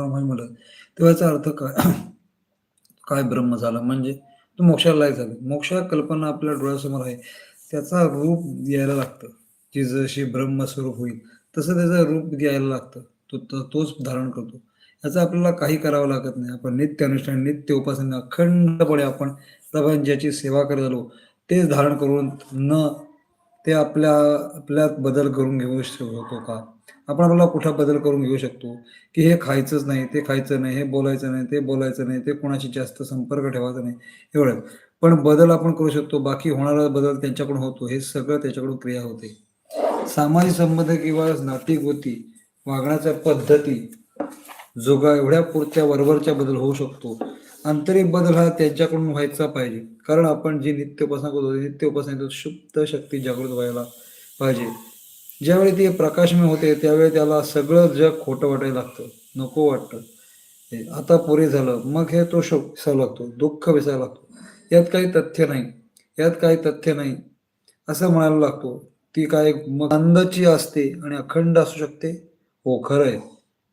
म्हटलं म्हणजे तेव्हा अर्थ काय? काय ब्रह्म झाला? म्हणजे तो मोक्षाला लायक झालं. मोक्ष कल्पना आपल्या डोळ्यासमोर आहे. त्याचा रूप यायला लागतं. की जशी ब्रह्मस्वरूप होईल तसं त्याचं रूप घ्यायला लागतं. तो तो- तोच धारण करतो. याचं आपल्याला काही करावं लागत नाही. आपण नित्य अनुष्ठान नित्य उपासना अखंडपणे आपण आपण ज्याची सेवा करत आलो तेच धारण करून न ते आपल्या आपल्यात बदल करून घेऊ शकतो का? आपण आपल्याला कुठं बदल करून घेऊ शकतो? की हे खायचंच नाही ते खायचं नाही हे बोलायचं नाही ते बोलायचं नाही ते कोणाशी जास्त संपर्क ठेवायचा नाही एवढं पण बदल आपण करू शकतो बाकी होणारा बदल त्यांच्याकडून होतो हे सगळं त्याच्याकडून क्रिया होते. सामाजिक संबंध किंवा नातिक होती वागण्याच्या पद्धती जोगा एवढ्या पुरत्या वरवरच्या बदल होऊ शकतो. आंतरिक बदल हा त्यांच्याकडून व्हायचा पाहिजे. कारण आपण जी नित्य उपासना करतो नित्य उपासना सुप्त शक्ती जागृत व्हायला पाहिजे. ज्यावेळी ते प्रकाशमय होते त्यावेळी त्याला सगळं जग खोटं वाटायला लागतं. नको वाटतं. हे आता पुरे झालं मग हे तो शोक दिसायला लागतो दुःख विसायला लागतो. यात काही तथ्य नाही. यात काही तथ्य नाही. असं म्हणायला लागतो ती काय मग असते आणि अखंड असू शकते? हो खरं आहे.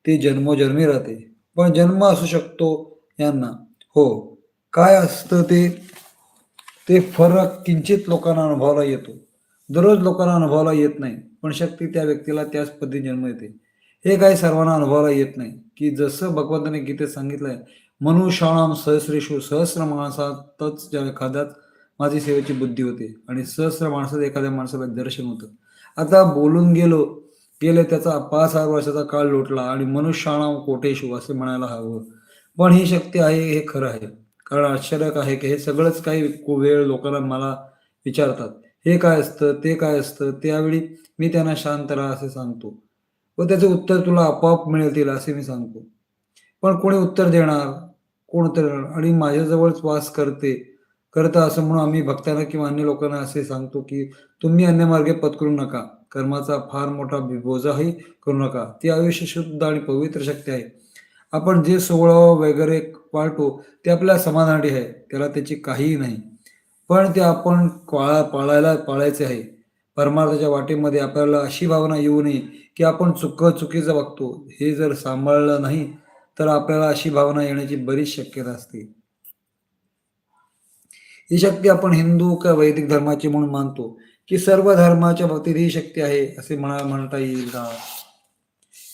ती जन्मोजन्मी राहते. पण जन्म असू शकतो यांना. हो. काय असतं ते ते फरक किंचित लोकांना अनुभवाला येतो. दररोज लोकांना अनुभवाला येत नाही पण शक्ती त्या व्यक्तीला त्याच पद्धतीने जन्म येते हे काही सर्वांना अनुभवाला येत नाही की जसं भगवंताने गीतेत सांगितलंय मनुष्याणाम सहस्रेषु सहस्र माणसातच ज्या एखाद्यात माझी सेवेची बुद्धी होते आणि सहस्र माणसात एखाद्या माणसाला दर्शन होतं. आता बोलून गेलो गेले त्याचा पाच हजार वर्षाचा काळ लोटला आणि मनुष्याणाम कोटेशू असे म्हणायला हवं. पण ही शक्ती आहे हे खरं आहे. कारण आश्चर्यक आहे की हे सगळंच काही वेळ लोकांना मला विचारतात. हे काय असतं ते काय असतं? त्यावेळी मी त्यांना शांत राहा असे सांगतो. व त्याचं उत्तर तुला आपोआप मिळतील असे मी सांगतो. पण कोणी उत्तर देणार? कोण उत्तर देणार? आणि माझ्याजवळच वास करते करता असं म्हणून आम्ही भक्तांना किंवा अन्य लोकांना असे सांगतो की तुम्ही अन्य मार्गे पत्करू नका. कर्माचा फार मोठा बोजाही करू नका. ती आयुष्य शुद्ध आणि पवित्र शक्ती आहे. आपण जे सोहळा वगैरे पाळतो ते आपल्या समाधानी आहे. त्याला त्याची काहीही नाही. पण ते आपण पाळा पाळायला पाळायचे आहे. परमार्थाच्या वाटेमध्ये आपल्याला अशी भावना येऊ नये की आपण चुक चुकीचं बघतो. हे जर सांभाळलं नाही तर आपल्याला अशी भावना येण्याची बरीच शक्यता असते. ही शक्ती आपण हिंदू का वैदिक धर्माची म्हणून मानतो की सर्व धर्माच्या बाबतीत ही शक्ती आहे असे म्हणा म्हणता येईल का?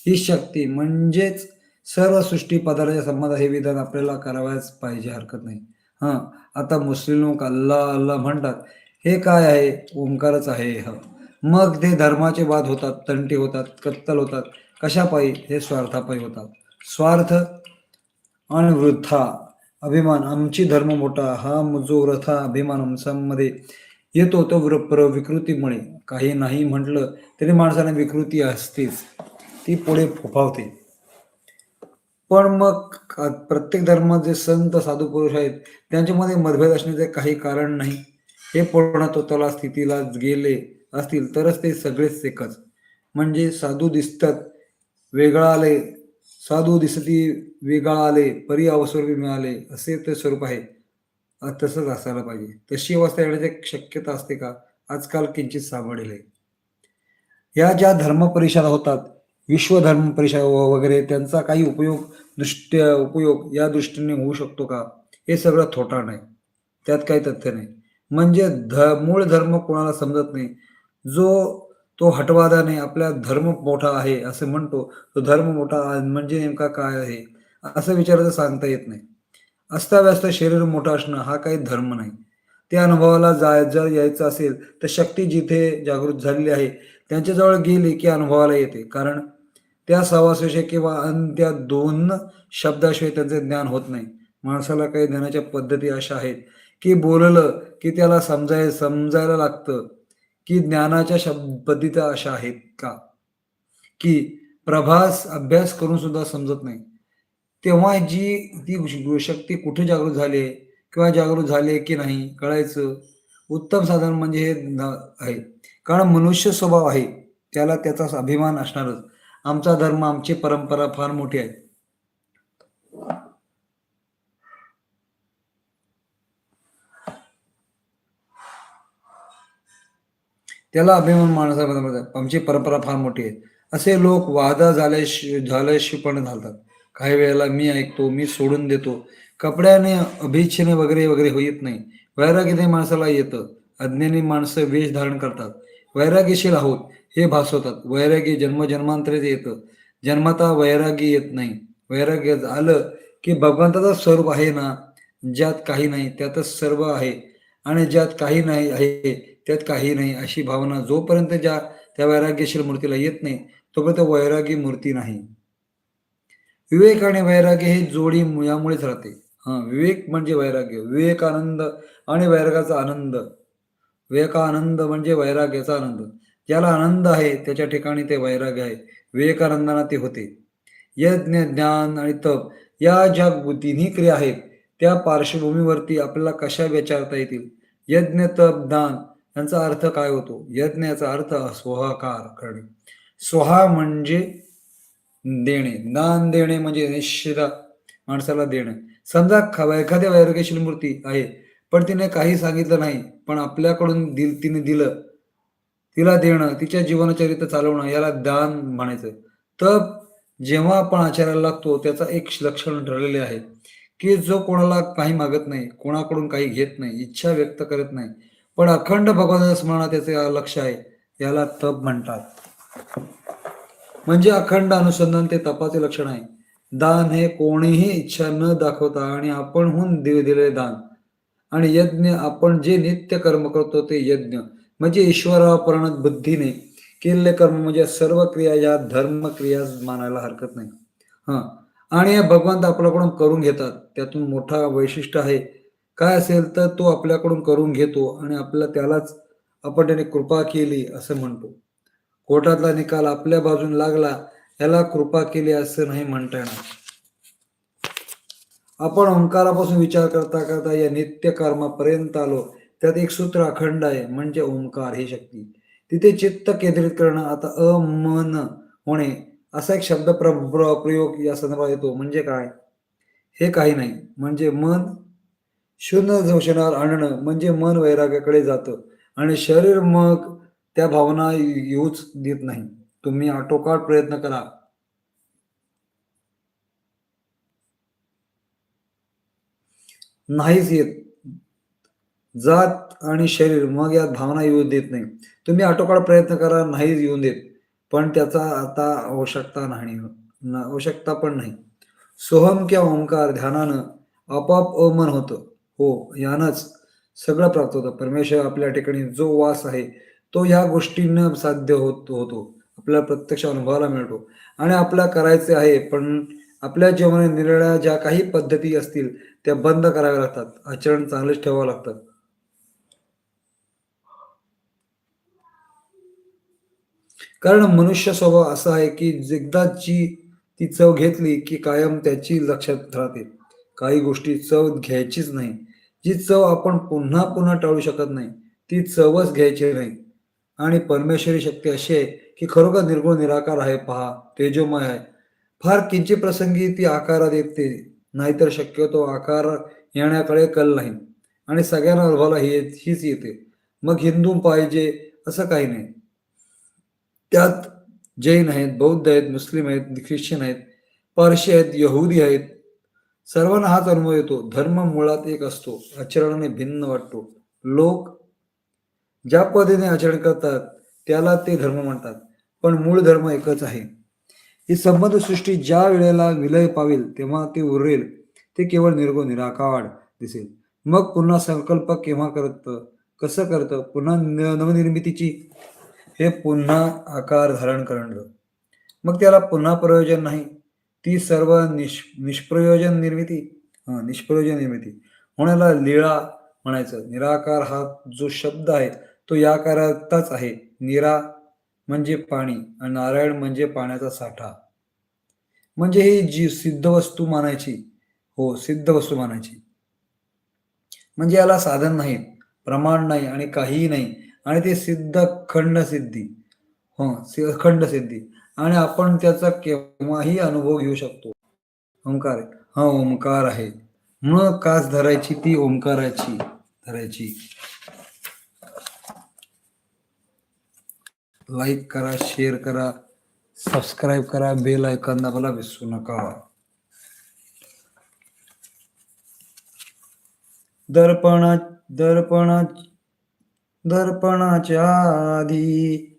ही शक्ती म्हणजेच सर्व सृष्टी पदार्थाच्या संबंधात हे विधान आपल्याला करावयाच पाहिजे हरकत नाही. हां आता मुस्लिम लोक अल्ला अल्लाह म्हणतात हे काय आहे? ओंकारच आहे. ह. मग ते धर्माचे वाद होतात तंटी होतात कत्तल होतात. कशापायी? हे स्वार्थापायी होतात. स्वार्थ आणि वृद्धा अभिमान. आमची धर्म मोठा हा जो रथा अभिमान आमच्यामध्ये येतो तो वृप्र विकृतीमुळे. काही नाही म्हटलं तरी माणसाने विकृती असतेच. ती पुढे फोफावते. पण मग प्रत्येक धर्मात जे संत साधू पुरुष आहेत त्यांच्यामध्ये मतभेद असण्याचे काही कारण नाही. हे पूर्णत्वाला स्थितीला गेले असतील तरच ते सगळेच एकच. म्हणजे साधू दिसतात वेगळा आले साधू दिसती वेगळा आले परी अवस्वरूपी मिळाले असे ते स्वरूप आहे. तसंच असायला पाहिजे. तशी अवस्था येण्याची शक्यता असते का? आजकाल किंचित सापडेल आहे. या ज्या धर्मपरिषदा होतात विश्वधर्म परिषद वगैरे त्यांचा काही उपयोग दृष्ट्या उपयोग या दृष्टीने होऊ शकतो का? हे सगळं थोटा नाही. त्यात काही तथ्य नाही. म्हणजे ध मूळ धर्म कोणाला समजत नाही? जो तो हटवादाने आपला धर्म मोठा आहे असं म्हणतो तो धर्म मोठा म्हणजे नेमका काय आहे? असं विचारायचं सांगता येत नाही. अस्ताव्यस्त शरीर मोठं असणं हा काही धर्म नाही. त्या अनुभवाला जाय जर यायचं असेल तर शक्ती जिथे जागृत झालेली आहे त्यांच्याजवळ गेली की अनुभवाला येते. कारण त्या सवासाशिवाय किंवा त्या दोन शब्दाशिवाय त्यांचे ज्ञान होत नाही. माणसाला काही ज्ञानाच्या पद्धती अशा आहेत की बोललं की त्याला समजाय समजायला लागतं की ज्ञानाच्या शब्द पद्धती अशा आहेत का? की प्रभास अभ्यास करून सुद्धा समजत नाही. तेव्हा जी ती शक्ती कुठे जागृत झाली आहे किंवा जागृत झाले की नाही कळायचं? उत्तम साधन म्हणजे हे आहे. कारण मनुष्य स्वभाव आहे. त्याला त्याचा अभिमान असणारच. आमचा धर्म आमची परंपरा फार मोठी आहे. त्याला अभिमान माणसा आमची परंपरा फार मोठी आहे. असे लोक वादा झाल्याशी झाल्याशी पण घालतात काही वेळेला मी ऐकतो मी सोडून देतो. कपड्याने अभिच्छेने वगैरे वगैरे होत नाही. वैराग्य माणसाला येतं. अज्ञानी माणसं वेष धारण करतात. वैराग्यशील आहोत हे भासवतात. वैराग्य जन्मजन्मांतरेच येतं. जन्माता वैराग्य येत नाही. वैराग्य आलं की भगवंताचं स्वरूप आहे ना ज्यात काही नाही त्यातच सर्व आहे. आणि ज्यात काही नाही आहे त्यात काही नाही अशी भावना जोपर्यंत ज्या त्या वैराग्यशील मूर्तीला येत नाही तोपर्यंत वैरागी मूर्ती नाही. विवेक आणि वैराग्य ही जोडी यामुळेच राहते. हा विवेक म्हणजे वैराग्य. विवेकानंद आणि वैरागाचा आनंद. विवेकानंद म्हणजे वैराग्याचा आनंद. ज्याला आनंद आहे त्याच्या ठिकाणी ते वैराग्य आहे. विवेकानंदाना ते होते. यज्ञ ज्ञान आणि तप या ज्या तिन्ही क्रिया आहेत त्या पार्श्वभूमीवरती आपल्याला कशा विचारता येतील? यज्ञ तप दान यांचा अर्थ काय होतो? यज्ञ याचा अर्थ स्वहाकार करणे. स्वहा म्हणजे देणे. दान देणे म्हणजे निश्चित माणसाला देणे. समजा एखाद्या वैराग्यशील मूर्ती आहे पण तिने काही सांगितलं नाही. पण आपल्याकडून दिल तिने दिलं. तिला देणं तिच्या जीवनचरित्र चालवणं याला दान म्हणायचं. तप जेव्हा आपण आचार्याला लागतो त्याचा एक लक्षण ठरलेले आहे की जो कोणाला काही मागत नाही कोणाकडून काही घेत नाही इच्छा व्यक्त करत नाही पण अखंड भगवंताच्या स्मरणात त्याचे लक्ष आहे याला तप म्हणतात. म्हणजे अखंड अनुसंधान ते तपाचे लक्षण आहे. दान हे कोणीही इच्छा न दाखवता आणि आपणहून दिले दिलेले दान. आणि यज्ञ आपण जे नित्य कर्म करतो ते यज्ञ. म्हणजे ईश्वरापरणत बुद्धीने केलेले कर्म म्हणजे सर्व क्रिया या धर्म क्रिया मानायला हरकत नाही. हा. आणि हे भगवंत आपल्याकडून करून घेतात. त्यातून मोठा वैशिष्ट्य आहे. काय असेल तर तो आपल्याकडून करून घेतो आणि आपल्या त्यालाच आपण त्याने कृपा केली असं म्हणतो. कोर्टातला निकाल आपल्या बाजून लागला याला कृपा केली असं नाही म्हणता येणार. आपण ओंकारापासून विचार करता करता या नित्य कर्मापर्यंत आलो. त्यात एक सूत्र अखंड आहे म्हणजे ओंकार ही शक्ती. तिथे चित्त केंद्रित करणं आता अमन होणे असा एक शब्द प्र प्रयोग या संदर्भात येतो. म्हणजे काय? हे काही नाही. म्हणजे मन शून्य जोशनावर आणणं म्हणजे मन वैराग्याकडे जातं. आणि शरीर मग त्या भावना येऊच देत नाही. तुम्ही आटोकाट प्रयत्न करा. नाहीच येत. जात आणि शरीर मग यात भावना येऊ देत नाही. तुम्ही आटोकाळ प्रयत्न करा नाहीच येऊन देत. पण त्याचा आता आवश्यकता नाही. आवश्यकता पण नाही. सोहम किंवा ओंकार ध्यानानं आपोआप अमन होतं. हो यानंच सगळं प्राप्त होतं. परमेश्वर आपल्या ठिकाणी जो वास आहे तो ह्या गोष्टीनं साध्य होत होतो. आपल्याला प्रत्यक्ष अनुभवाला मिळतो. आणि आपल्या करायचे आहे पण आपल्या जीवनात निरळ्या ज्या काही पद्धती असतील त्या बंद कराव्या लागतात. आचरण चांगलेच ठेवावं लागतं. कारण मनुष्य स्वभाव असा आहे की एकदा जी ती चव घेतली की कायम त्याची लक्षात राहते. काही गोष्टी चव घ्यायचीच नाही. जी चव आपण पुन्हा पुन्हा टाळू शकत नाही ती चवच घ्यायची नाही. आणि परमेश्वरी शक्ती अशी आहे की खरोखर निर्गुण निराकार आहे. पहा तेजोमय आहे. फार किंचित प्रसंगी ती आकारात येते. नाहीतर शक्यतो आकार येण्याकडे कल नाही. आणि सगळ्यांना अनुभवाला ही हीच येते. मग हिंदू पाहिजे असं काही नाही. त्यात जैन आहेत बौद्ध आहेत मुस्लिम आहेत ख्रिश्चन आहेत पारशी आहेत यहुदी आहेत. सर्वांना हाच अनुभव येतो. धर्म मुळात एक असतो. आचरणाने भिन्न वाटतो. लोक ज्या पद्धतीने आचरण करतात त्याला ते धर्म म्हणतात. पण मूळ धर्म एकच आहे. ही संबंध सृष्टी ज्या वेळेला विलय पावेल तेव्हा ते उरेल ते केवळ निर्गुण निराकार दिसेल. मग पुन्हा संकल्प केव्हा करत कसं करतं पुन्हा न- नवनिर्मितीची? हे पुन्हा आकार धारण करणं. मग त्याला पुन्हा प्रयोजन नाही. ती सर्व निष निष्प्रयोजन निर्मिती? हा निष्प्रयोजन निर्मिती. होण्याला लीळा म्हणायचं. निराकार हा जो शब्द आहे तो या कारातच आहे. निरा म्हणजे पाणी आणि नारायण म्हणजे पाण्याचा साठा. म्हणजे ही जी सिद्ध वस्तू मानायची हो सिद्ध वस्तू मानायची. म्हणजे याला साधन नाही प्रमाण नाही आणि काहीही नाही आणि ते सिद्ध खंड सिद्धी. हो खंड अखंड सिद्धी. आणि आपण त्याचा केव्हाही अनुभव घेऊ शकतो. ओंकार हा ओंकार आहे. मग कास धरायची ती ओंकाराची धरायची. लाईक करा शेअर करा सबस्क्राईब करा बेल ऐकन दाबायला विसरू नका. दर्पणा दर्पणा दर्पणाच्या आधी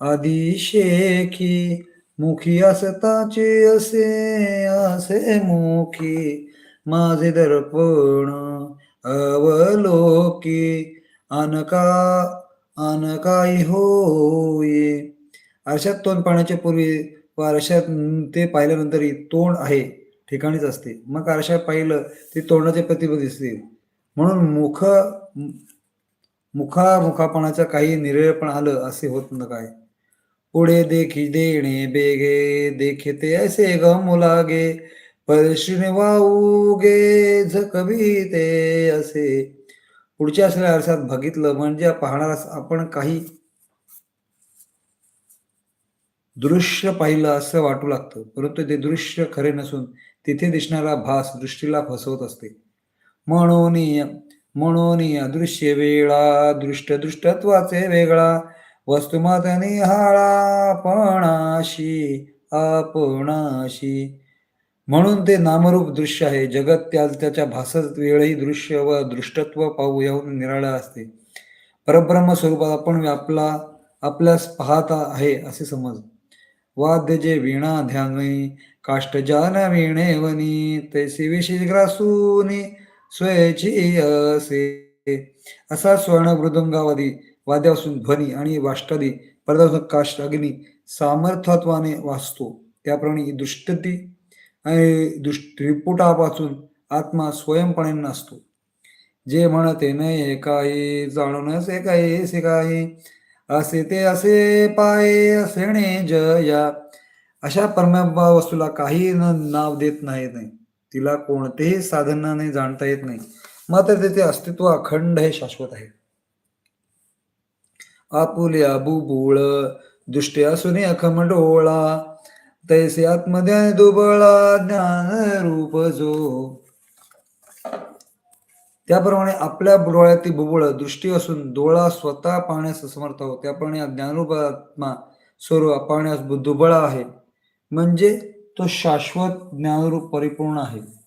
आधी शेखी मुखी असताचे असे असे मुखी माझे दर्पण अवलोकी अनका अनकाई होय आरशात तोंड पाहण्याच्या पूर्वी व आरशात ते पाहिल्यानंतर तोंड आहे ठिकाणीच असते. मग आरशात पाहिलं ते तोंडाचे प्रतिबिंब दिसते. म्हणून मुख मुखा मुखापणाचं काही निरळपण आलं असे होत न काय. पुढे देखी देणे बेगे देखे ते असे ग लागे. परश्रीने वाऊ गे झकवी ते असे. पुढच्या असलेल्या आरशात बघितलं म्हणजे पाहणार आपण काही दृश्य पाहिलं असं वाटू लागतं. परंतु ते दृश्य खरे नसून तिथे दिसणारा भास दृष्टीला फसवत असते. म्हणून म्हणून अदृश्य वेळा दृष्ट दृष्टत्वाचे वेगळा वस्तुमत निहाळा आपणाशी आपणाशी. म्हणून ते नामरूप दृश्य आहे. जगत त्या त्याच्या भासत वेळही दृश्य व दृष्टत्व पाहू याहून निराळा असते. परब्रह्म स्वरूपात आपण आपला आपल्यास पाहता आहे असे समज. वाद्य जे वीणा ध्यानी काष्टजान वीणेवनी तैसी विशेष ग्रासूनी स्वयची असे. असा स्वर्ण मृदंगावादी वाद्यापासून ध्वनी आणि वाष्टादी पदार्थ काष्ट अग्नी सामर्थ्यत्वाने वाचतो त्याप्रमाणे दुष्टती आणि त्रिपुटापासून आत्मा स्वयंपणे नसतो जे म्हणते नये काही जाणून असे काही से काही असे ते असे पाय असेणे जया. अशा परमात्मा वस्तूला काही नाव देत नाही नाही तिला कोणतेही साधनाने जाणता येत नाही. मात्र त्याचे अस्तित्व अखंड हे शाश्वत आहे. आपुल्या बुबुळ दृष्टी असून अखमडोळा तैसे आत्मध्यान दुबळा ज्ञान रूप जो. त्याप्रमाणे आपल्या डोळ्यातील बुबुळ दृष्टी असून डोळा स्वतः पाहण्यास समर्थ हो त्याप्रमाणे ज्ञानरूप आत्मा स्वरूप पाहण्यास दुबळा आहे. म्हणजे तो शाश्वत ज्ञानरूप परिपूर्ण आहे.